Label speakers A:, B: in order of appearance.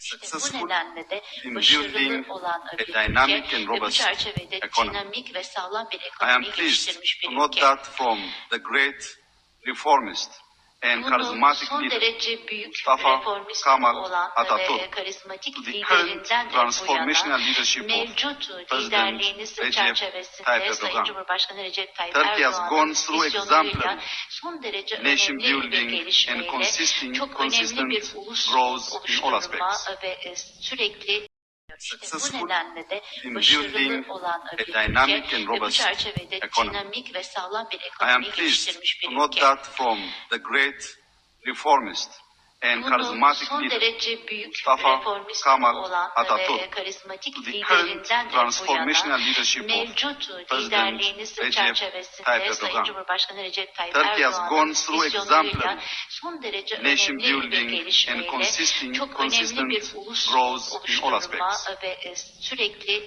A: İşte bu nedenle de başarılı olan bir ülke ve bu çerçevede dinamik ve sağlam bir
B: I am
A: ekonomi geliştirmiş bir ülke.
B: that from the great reformist and
A: derece büyük
B: Mustafa Kemal
A: olan
B: Atatürk
A: karizmatik
B: to the current transformational leadership of
A: mevcut
B: President Recep
A: çerçevesinde
B: Tayyip
A: Sayın
B: Erdoğan.
A: Cumhurbaşkanı Recep Tayyip
B: Turkey has gone through exemplary
A: son derece
B: nation
A: önemli bir
B: building and consistent, consistent
A: önemli bir ulus
B: growth in all aspects.
A: İşte bu nedenle de başarılı olan bir ülke ve bu çerçevede dinamik ve sağlam bir ekonomi geliştirmiş bir ülke.
B: from the great reformist and charismatic
A: son derece büyük
B: Mustafa
A: reformist
B: Kemal
A: olan
B: Atatürk
A: ve karizmatik liderinden
B: transformational leadership
A: mevcut liderliğiniz çerçevesinde Sayın. Cumhurbaşkanı Recep Tayyip Erdoğan'ın vizyonuyla son derece
B: nation
A: önemli bir gelişmeyle
B: consistent,
A: çok önemli bir ulus oluşturma ve e, sürekli